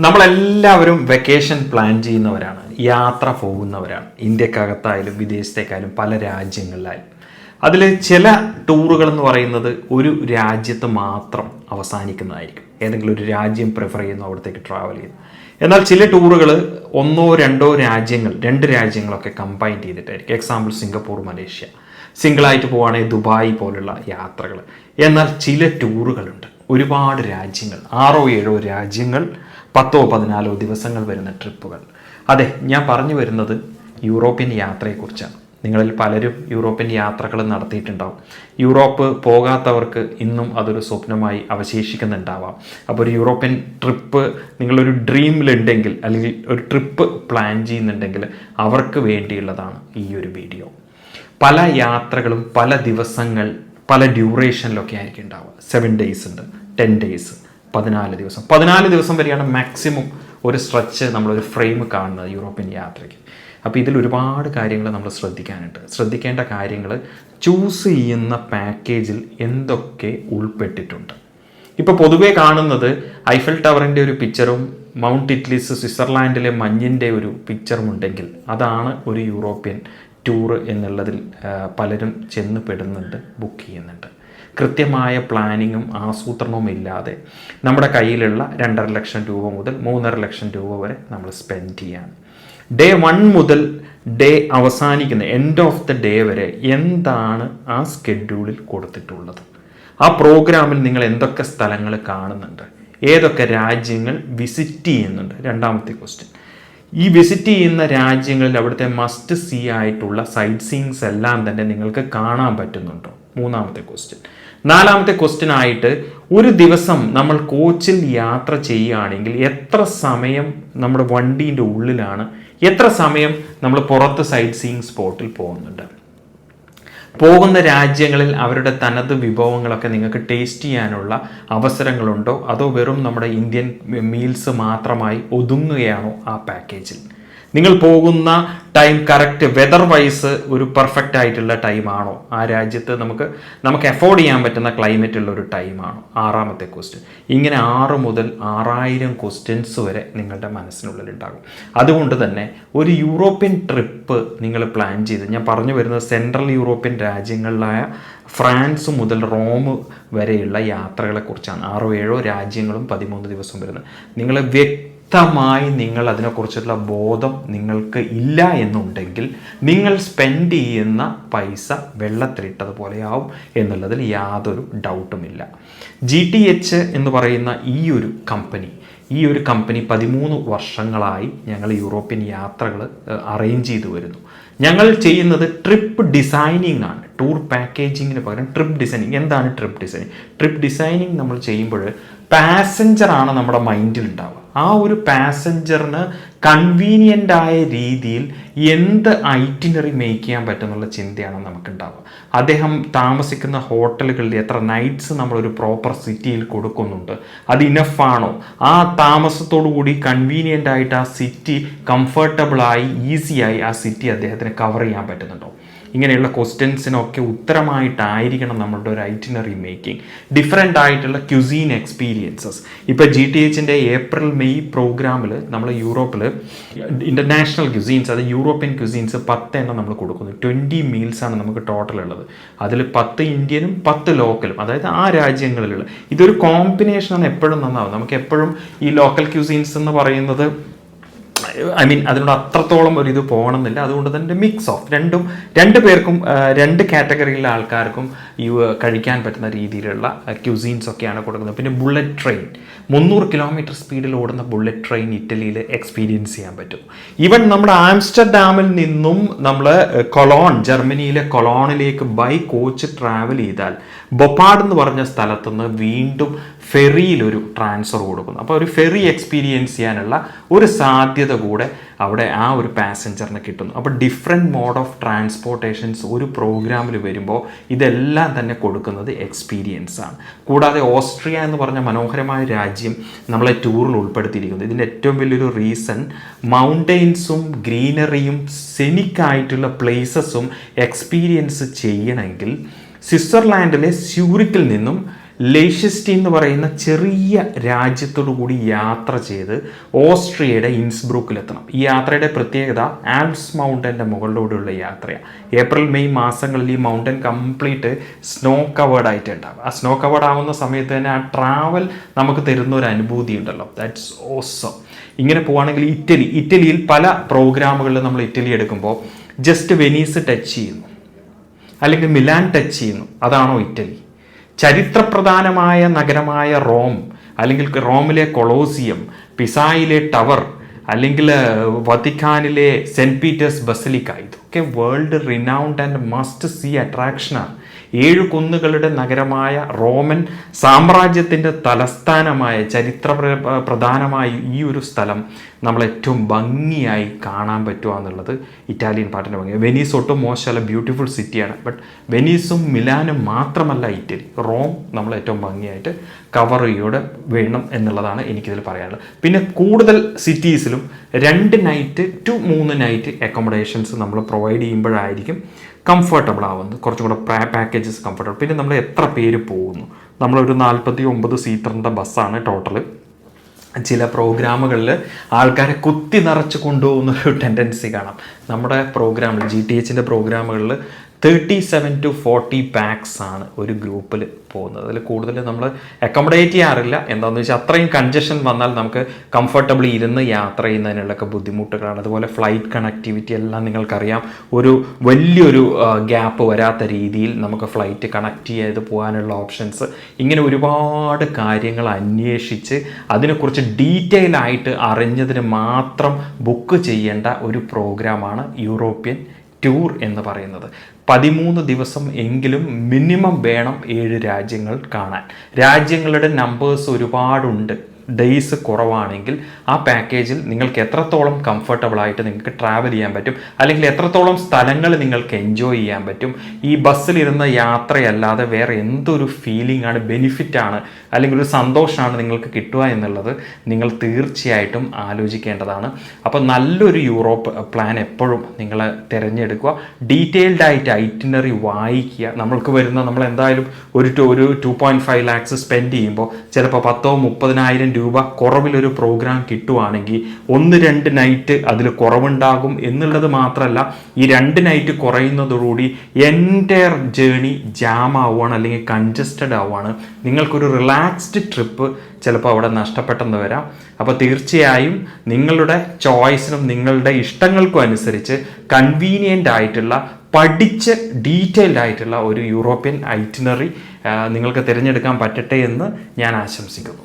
നമ്മളെല്ലാവരും vacation plan ചെയ്യുന്നവരാണ് യാത്ര പോകുന്നവരാണ്. ഇന്ത്യക്കകത്തായാലും വിദേശത്തേക്കായാലും പല രാജ്യങ്ങളിലായാലും. അതിൽ ചില ടൂറുകൾ എന്ന് പറയുന്നത് ഒരു രാജ്യത്ത് മാത്രം അവസാനിക്കുന്നതായിരിക്കും. ഏതെങ്കിലും ഒരു രാജ്യം പ്രിഫർ ചെയ്യുന്നു അവിടത്തേക്ക് ട്രാവൽ ചെയ്യുന്നു. എന്നാൽ ചില ടൂറുകൾ ഒന്നോ രണ്ടോ രാജ്യങ്ങൾ രണ്ട് രാജ്യങ്ങളൊക്കെ കമ്പൈൻ ചെയ്തിട്ടായിരിക്കും. Example Singapore Malaysia. സിംഗിളായിട്ട് പോവുകയാണെങ്കിൽ ദുബായ് പോലുള്ള യാത്രകൾ. എന്നാൽ ചില ടൂറുകളുണ്ട് ഒരുപാട് രാജ്യങ്ങൾ ആറോ ഏഴോ രാജ്യങ്ങൾ പത്തോ പതിനാലോ ദിവസങ്ങൾ വരുന്ന ട്രിപ്പുകൾ. അതെ ഞാൻ പറഞ്ഞു വരുന്നത് യൂറോപ്യൻ യാത്രയെക്കുറിച്ചാണ്. നിങ്ങളിൽ പലരും യൂറോപ്യൻ യാത്രകൾ നടത്തിയിട്ടുണ്ടാവും. യൂറോപ്പ് പോകാത്തവർക്ക് ഇന്നും അതൊരു സ്വപ്നമായി അവശേഷിക്കുന്നുണ്ടാവാം. അപ്പോൾ ഒരു യൂറോപ്യൻ ട്രിപ്പ് നിങ്ങളൊരു ഡ്രീമിലുണ്ടെങ്കിൽ അല്ലെങ്കിൽ ഒരു ട്രിപ്പ് പ്ലാൻ ചെയ്യുന്നുണ്ടെങ്കിൽ അവർക്ക് വേണ്ടിയുള്ളതാണ് ഈ ഒരു വീഡിയോ. പല യാത്രകളും പല ദിവസങ്ങൾ പല ഡ്യൂറേഷനിലൊക്കെ ആയിരിക്കും ഉണ്ടാവുക. സെവൻ ഡേയ്സ് ഉണ്ട് ടെൻ ഡേയ്സ് പതിനാല് ദിവസം. പതിനാല് ദിവസം വരെയാണ് മാക്സിമം ഒരു സ്ട്രെച്ച് നമ്മളൊരു ഫ്രെയിം കാണുന്നത് യൂറോപ്യൻ യാത്രയ്ക്ക്. അപ്പോൾ ഇതിൽ ഒരുപാട് കാര്യങ്ങൾ നമ്മൾ ശ്രദ്ധിക്കാനുണ്ട്. ശ്രദ്ധിക്കേണ്ട കാര്യങ്ങൾ ചൂസ് ചെയ്യുന്ന പാക്കേജിൽ എന്തൊക്കെ ഉൾപ്പെട്ടിട്ടുണ്ട്. ഇപ്പോൾ പൊതുവേ കാണുന്നത് ഐഫൽ ടവറിന്റെ ഒരു പിക്ചറും മൗണ്ട് ഇറ്റ്ലീസ് സ്വിറ്റ്സർലാൻഡിലെ മഞ്ഞിന്റെ ഒരു പിക്ചറും ഉണ്ടെങ്കിൽ അതാണ് ഒരു യൂറോപ്യൻ ടൂർ എന്നുള്ളതിൽ പലരും ചെന്ന് പെടുന്നുണ്ട് ബുക്ക് ചെയ്യുന്നുണ്ട്. കൃത്യമായ പ്ലാനിങ്ങും ആസൂത്രണവും ഇല്ലാതെ നമ്മുടെ കയ്യിലുള്ള രണ്ടര ലക്ഷം രൂപ മുതൽ മൂന്നര ലക്ഷം രൂപ വരെ നമ്മൾ സ്പെൻഡ് ചെയ്യാണ്. ഡേ വൺ മുതൽ ഡേ അവസാനിക്കുന്ന എൻഡ് ഓഫ് ദ ഡേ വരെ എന്താണ് ആ സ്കെഡ്യൂളിൽ കൊടുത്തിട്ടുള്ളത്? ആ പ്രോഗ്രാമിൽ നിങ്ങൾ എന്തൊക്കെ സ്ഥലങ്ങൾ കാണുന്നുണ്ട്? ഏതൊക്കെ രാജ്യങ്ങൾ വിസിറ്റ് ചെയ്യുന്നുണ്ട്? രണ്ടാമത്തെ ക്വസ്റ്റ്യൻ ഈ വിസിറ്റ് ചെയ്യുന്ന രാജ്യങ്ങളിൽ അവിടുത്തെ മസ്റ്റ് സീ ആയിട്ടുള്ള സൈറ്റ് സീയിങ്സ് എല്ലാം തന്നെ നിങ്ങൾക്ക് കാണാൻ പറ്റുന്നുണ്ടോ? മൂന്നാമത്തെ ക്വസ്റ്റ്യൻ നാലാമത്തെ ക്വസ്റ്റ്യൻ ആയിട്ട് ഒരു ദിവസം നമ്മൾ കോച്ചിൽ യാത്ര ചെയ്യുകയാണെങ്കിൽ എത്ര സമയം നമ്മുടെ വണ്ടീന്റെ ഉള്ളിലാണ്? എത്ര സമയം നമ്മൾ പുറത്ത് സൈറ്റ് സീയിങ് സ്പോട്ടിൽ പോകുന്നുണ്ട്? പോകുന്ന രാജ്യങ്ങളിൽ അവരുടെ തനത് വിഭവങ്ങളൊക്കെ നിങ്ങൾക്ക് ടേസ്റ്റ് ചെയ്യാനുള്ള അവസരങ്ങളുണ്ടോ? അതോ വെറും നമ്മുടെ ഇന്ത്യൻ മീൽസ് മാത്രമായി ഒതുങ്ങുകയാണോ ആ പാക്കേജിൽ നിങ്ങൾ പോകുന്ന ടൈം കറക്റ്റ് വെതർ വൈസ് ഒരു പെർഫെക്റ്റ് ആയിട്ടുള്ള ടൈമാണോ ആ രാജ്യത്ത് നമുക്ക് നമുക്ക് എഫോർഡ് ചെയ്യാൻ പറ്റുന്ന ക്ലൈമറ്റ് ഉള്ള ഒരു ടൈമാണോ ആറാമത്തെ ക്വസ്റ്റ്യൻ ഇങ്ങനെ ആറ് മുതൽ ആറായിരം ക്വസ്റ്റ്യൻസ് വരെ നിങ്ങളുടെ മനസ്സിനുള്ളിൽ ഉണ്ടാകും അതുകൊണ്ട് തന്നെ ഒരു യൂറോപ്യൻ ട്രിപ്പ് നിങ്ങൾ പ്ലാൻ ചെയ്ത് ഞാൻ പറഞ്ഞു വരുന്നത് സെൻട്രൽ യൂറോപ്യൻ രാജ്യങ്ങളിലായ ഫ്രാൻസ് മുതൽ റോം വരെയുള്ള യാത്രകളെ കുറിച്ചാണ് ആറോ ഏഴോ രാജ്യങ്ങളും പതിമൂന്ന് ദിവസം വരുന്നത്. നിങ്ങൾ വ്യക്തമായി നിങ്ങൾ അതിനെക്കുറിച്ചുള്ള ബോധം നിങ്ങൾക്ക് ഇല്ല എന്നുണ്ടെങ്കിൽ നിങ്ങൾ സ്പെൻഡ് ചെയ്യുന്ന പൈസ വെള്ളത്തിലിട്ടതുപോലെയാവും എന്നുള്ളതിൽ യാതൊരു ഡൗട്ടുമില്ല ജി ടി എച്ച് എന്ന് പറയുന്ന ഈ ഒരു കമ്പനി ഈ ഒരു കമ്പനി പതിമൂന്ന് വർഷങ്ങളായി ഞങ്ങൾ യൂറോപ്യൻ യാത്രകൾ അറേഞ്ച് ചെയ്തു വരുന്നു. ഞങ്ങൾ ചെയ്യുന്നത് ട്രിപ്പ് ഡിസൈനിങ് ആണ്. ടൂർ പാക്കേജിങ്ങിന് പകരം ട്രിപ്പ് ഡിസൈനിങ്. എന്താണ് ട്രിപ്പ് ഡിസൈനിങ്? ട്രിപ്പ് ഡിസൈനിങ് നമ്മൾ ചെയ്യുമ്പോൾ പാസഞ്ചറാണ് നമ്മുടെ മൈൻഡിൽ ഉണ്ടാവുക. ആ ഒരു പാസഞ്ചറിന് കൺവീനിയന്റ് ആയ രീതിയിൽ എന്ത് ഐറ്റിനറി മേക്ക് ചെയ്യാൻ പറ്റുമെന്നുള്ള ചിന്തയാണ് നമുക്കുണ്ടാവുക. അദ്ദേഹം താമസിക്കുന്ന ഹോട്ടലുകളിൽ എത്ര നൈറ്റ്സ് നമ്മളൊരു പ്രോപ്പർ സിറ്റിയിൽ കൊടുക്കുന്നുണ്ട്. അത് ഇനഫാണോ ആ താമസത്തോടു കൂടി കൺവീനിയന്റ് ആയിട്ട് ആ സിറ്റി കംഫർട്ടബിളായി ഈസിയായി ആ സിറ്റി അദ്ദേഹത്തിന് കവർ ചെയ്യാൻ പറ്റുന്നുണ്ടോ? ഇങ്ങനെയുള്ള ക്വസ്റ്റ്യൻസിനൊക്കെ ഉത്തരമായിട്ടായിരിക്കണം നമ്മളുടെ ഒരു ഐറ്റിനറി മേക്കിംഗ് ഡിഫറെന്റ് ആയിട്ടുള്ള ക്യുസീൻ എക്സ്പീരിയൻസസ് ഇപ്പോൾ ജി ടി എച്ചിന്റെ ഏപ്രിൽ മെയ് പ്രോഗ്രാമിൽ നമ്മൾ യൂറോപ്പിൽ ഇന്റർനാഷണൽ ക്യുസീൻസ് അത് യൂറോപ്യൻ ക്യുസീൻസ് പത്ത് എണ്ണം നമ്മൾ കൊടുക്കുന്നു. ട്വന്റി മീൽസാണ് നമുക്ക് ടോട്ടൽ ഉള്ളത്. അതിൽ പത്ത് ഇന്ത്യനും പത്ത് ലോക്കലും അതായത് ആ രാജ്യങ്ങളിലുള്ള. ഇതൊരു കോമ്പിനേഷനാണ് എപ്പോഴും നന്നാവും. നമുക്ക് എപ്പോഴും ഈ ലോക്കൽ ക്യുസീൻസ് എന്ന് പറയുന്നത് ഐ മീൻ അതിനോട് അത്രത്തോളം ഒരു ഇത് പോകണമെന്നില്ല. അതുകൊണ്ട് തന്നെ മിക്സ് ഓഫ് രണ്ടും രണ്ട് പേർക്കും രണ്ട് കാറ്റഗറിയിലെ ആൾക്കാർക്കും ഈ കഴിക്കാൻ പറ്റുന്ന രീതിയിലുള്ള ക്യൂസീൻസ് ഒക്കെയാണ് കൊടുക്കുന്നത്. പിന്നെ ബുള്ളറ്റ് ട്രെയിൻ മുന്നൂറ് കിലോമീറ്റർ സ്പീഡിൽ ഓടുന്ന ബുള്ളറ്റ് ട്രെയിൻ ഇറ്റലിയിൽ എക്സ്പീരിയൻസ് ചെയ്യാൻ പറ്റും. ഈവൻ നമ്മുടെ ആംസ്റ്റർഡാമിൽ നിന്നും നമ്മൾ കൊളോൺ ജർമ്മനിയിലെ കൊളോണിലേക്ക് ബൈ കോച്ച് ട്രാവൽ ചെയ്താൽ ബൊപ്പാഡ് എന്ന് പറഞ്ഞ സ്ഥലത്തുനിന്ന് വീണ്ടും ഫെറിയിൽ ഒരു ട്രാൻസ്ഫർ കൊടുക്കുന്നു. അപ്പോൾ ഒരു ഫെറി എക്സ്പീരിയൻസ് ചെയ്യാനുള്ള ഒരു സാധ്യത കൂടെ അവിടെ ആ ഒരു പാസഞ്ചറിന് കിട്ടുന്നു. അപ്പോൾ ഡിഫറെന്റ് മോഡ് ഓഫ് ട്രാൻസ്പോർട്ടേഷൻസ് ഒരു പ്രോഗ്രാമിൽ വരുമ്പോൾ ഇതെല്ലാം തന്നെ കൊടുക്കുന്നത് എക്സ്പീരിയൻസ് ആണ്. കൂടാതെ ഓസ്ട്രിയ എന്ന് പറഞ്ഞ മനോഹരമായ രാജ്യം നമ്മളെ ടൂറിൽ ഉൾപ്പെടുത്തിയിരിക്കുന്നു. ഇതിന്റെ ഏറ്റവും വലിയൊരു റീസൺ മൗണ്ടെയിൻസും ഗ്രീനറിയും സെനിക്കായിട്ടുള്ള പ്ലേസസും എക്സ്പീരിയൻസ് ചെയ്യണമെങ്കിൽ സ്വിറ്റ്സർലാൻഡിലെ സ്യൂറിക്കിൽ നിന്നും ലേഷ്യസ്റ്റി എന്ന് പറയുന്ന ചെറിയ രാജ്യത്തോടു കൂടി യാത്ര ചെയ്ത് ഓസ്ട്രിയയുടെ ഇൻസ്ബ്രൂക്കിലെത്തണം. ഈ യാത്രയുടെ പ്രത്യേകത ആൽപ്സ് മൗണ്ടന്റെ മുകളിലൂടെയുള്ള യാത്രയാണ് ഏപ്രിൽ മെയ് മാസങ്ങളിൽ ഈ മൗണ്ടൻ കംപ്ലീറ്റ് സ്നോ കവേർഡ് ആയിട്ട് ഉണ്ടാവും ആ സ്നോ കവേർഡ് ആവുന്ന സമയത്ത് തന്നെ ആ ട്രാവൽ നമുക്ക് തരുന്ന ഒരു അനുഭൂതി ഉണ്ടല്ലോ. ദാറ്റ്സ് ഓസം ഇങ്ങനെ പോവുകയാണെങ്കിൽ ഇറ്റലി. ഇറ്റലിയിൽ പല പ്രോഗ്രാമുകളിൽ നമ്മൾ ഇറ്റലി എടുക്കുമ്പോൾ ജസ്റ്റ് വെനീസ് ടച്ച് ചെയ്യുന്നു. അല്ലെങ്കിൽ മിലാൻ ടച്ച് ചെയ്യുന്നു. അതാണോ ഇറ്റലി? ചരിത്രപ്രധാനമായ നഗരമായ റോം അല്ലെങ്കിൽ റോമിലെ കൊളോസിയം പിസായിലെ ടവർ അല്ലെങ്കിൽ വത്തിക്കാനിലെ സെന്റ് പീറ്റേഴ്സ് ബസലിക്ക ഇതൊക്കെ world renowned and must see അട്രാക്ഷനാണ്. ഏഴു കുന്നുകളുടെ നഗരമായ റോമൻ സാമ്രാജ്യത്തിന്റെ തലസ്ഥാനമായ ചരിത്ര പ്രധാനമായ ഈ ഒരു സ്ഥലം നമ്മൾ ഏറ്റവും ഭംഗിയായി കാണാൻ പറ്റുക എന്നുള്ളത് ഇറ്റാലിയൻ പാട്ടിന്റെ ഭംഗി. വെനീസ് ഒട്ടും മോശമല്ല ബ്യൂട്ടിഫുൾ സിറ്റിയാണ്. ബട്ട് വെനീസും മിലാനും മാത്രമല്ല ഇറ്റലി. റോം നമ്മൾ ഏറ്റവും ഭംഗിയായിട്ട് കവർ ചെയ്യൂടെ വേണം എന്നുള്ളതാണ് എനിക്കിതിൽ പറയാനുള്ളത്. പിന്നെ കൂടുതൽ സിറ്റീസിലും രണ്ട് നൈറ്റ് ടു മൂന്ന് നൈറ്റ് അക്കോമഡേഷൻസ് നമ്മൾ പ്രൊവൈഡ് ചെയ്യുമ്പോഴായിരിക്കും കംഫർട്ടബിൾ ആവുന്നത് കുറച്ചും കൂടെ പാക്കേജസ് കംഫർട്ടബിൾ പിന്നെ നമ്മൾ എത്ര പേര് പോകുന്നു? നമ്മളൊരു നാൽപ്പത്തി ഒമ്പത് സീറ്ററിന്റെ ബസ്സാണ് ടോട്ടൽ ചില പ്രോഗ്രാമുകളിൽ ആൾക്കാരെ കുത്തി നിറച്ച് കൊണ്ടുപോകുന്ന ഒരു ടെൻഡൻസി കാണാം. നമ്മുടെ പ്രോഗ്രാമിൽ ജി ടി എച്ചിന്റെ പ്രോഗ്രാമുകളിൽ thirty seven to forty pax ആണ് ഒരു ഗ്രൂപ്പിൽ പോകുന്നത്. അതിൽ കൂടുതൽ നമ്മൾ അക്കോമഡേറ്റ് ചെയ്യാറില്ല. എന്താണെന്ന് വെച്ചാൽ അത്രയും കൺജഷൻ വന്നാൽ നമുക്ക് കംഫർട്ടബിൾ ഇരുന്ന് യാത്ര ചെയ്യുന്നതിനുള്ളൊക്കെ ബുദ്ധിമുട്ടുകളാണ്. അതുപോലെ ഫ്ലൈറ്റ് കണക്ടിവിറ്റി എല്ലാം നിങ്ങൾക്കറിയാം. ഒരു വലിയൊരു ഗ്യാപ്പ് വരാത്ത രീതിയിൽ നമുക്ക് ഫ്ലൈറ്റ് കണക്ട് ചെയ്ത് പോകാനുള്ള ഓപ്ഷൻസ് ഇങ്ങനെ ഒരുപാട് കാര്യങ്ങൾ അന്വേഷിച്ച് അതിനെക്കുറിച്ച് ഡീറ്റെയിൽ ആയിട്ട് അറിഞ്ഞതിന് മാത്രം ബുക്ക് ചെയ്യേണ്ട ഒരു പ്രോഗ്രാമാണ് യൂറോപ്യൻ ടൂർ എന്ന് പറയുന്നത്. പതിമൂന്ന് ദിവസം എങ്കിലും മിനിമം വേണം ഏഴ് രാജ്യങ്ങൾ കാണാൻ. രാജ്യങ്ങളുടെ നമ്പേഴ്സ് ഒരുപാടുണ്ട്. ഡേയ്സ് കുറവാണെങ്കിൽ ആ പാക്കേജിൽ നിങ്ങൾക്ക് എത്രത്തോളം കംഫർട്ടബിൾ ആയിട്ട് നിങ്ങൾക്ക് ട്രാവൽ ചെയ്യാൻ പറ്റും അല്ലെങ്കിൽ എത്രത്തോളം സ്ഥലങ്ങൾ നിങ്ങൾക്ക് എൻജോയ് ചെയ്യാൻ പറ്റും ഈ ബസ്സിലിരുന്ന യാത്രയല്ലാതെ വേറെ എന്തൊരു ഫീലിംഗ് ആണ് ബെനിഫിറ്റ് ആണ് അല്ലെങ്കിൽ ഒരു സന്തോഷമാണ് നിങ്ങൾക്ക് കിട്ടുക എന്നുള്ളത് നിങ്ങൾ തീർച്ചയായിട്ടും ആലോചിക്കേണ്ടതാണ്. അപ്പോൾ നല്ലൊരു യൂറോപ്പ് പ്ലാൻ എപ്പോഴും നിങ്ങൾ തിരഞ്ഞെടുക്കുക. ഡീറ്റെയിൽഡ് ആയിട്ട് ഐറ്റിനറി വായിക്കുക. നമ്മൾക്ക് വരുന്ന നമ്മൾ എന്തായാലും ഒരു ഒരു two point five lakhs spend ചെയ്യുമ്പോൾ ചിലപ്പോൾ പത്തോ മുപ്പതിനായിരം രൂപ കുറവിലൊരു പ്രോഗ്രാം കിട്ടുവാണെങ്കിൽ ഒന്ന് രണ്ട് നൈറ്റ് അതിൽ കുറവുണ്ടാകും എന്നുള്ളത് മാത്രമല്ല ഈ രണ്ട് നൈറ്റ് കുറയുന്നതോടുകൂടി എന്റെ ജേണി ജാം ആവുകയാണ് അല്ലെങ്കിൽ കൺജസ്റ്റഡ് ആവുകയാണ് നിങ്ങൾക്കൊരു റിലാക്സ്ഡ് ട്രിപ്പ് ചിലപ്പോൾ അവിടെ നഷ്ടപ്പെട്ടെന്ന് വരാം. അപ്പോൾ തീർച്ചയായും നിങ്ങളുടെ ചോയ്സിനും നിങ്ങളുടെ ഇഷ്ടങ്ങൾക്കും അനുസരിച്ച് കൺവീനിയന്റ് ആയിട്ടുള്ള പഠിച്ച് ഡീറ്റെയിൽഡ് ആയിട്ടുള്ള ഒരു യൂറോപ്യൻ ഐറ്റിനറി നിങ്ങൾക്ക് തിരഞ്ഞെടുക്കാൻ പറ്റട്ടെ എന്ന് ഞാൻ ആശംസിക്കുന്നു.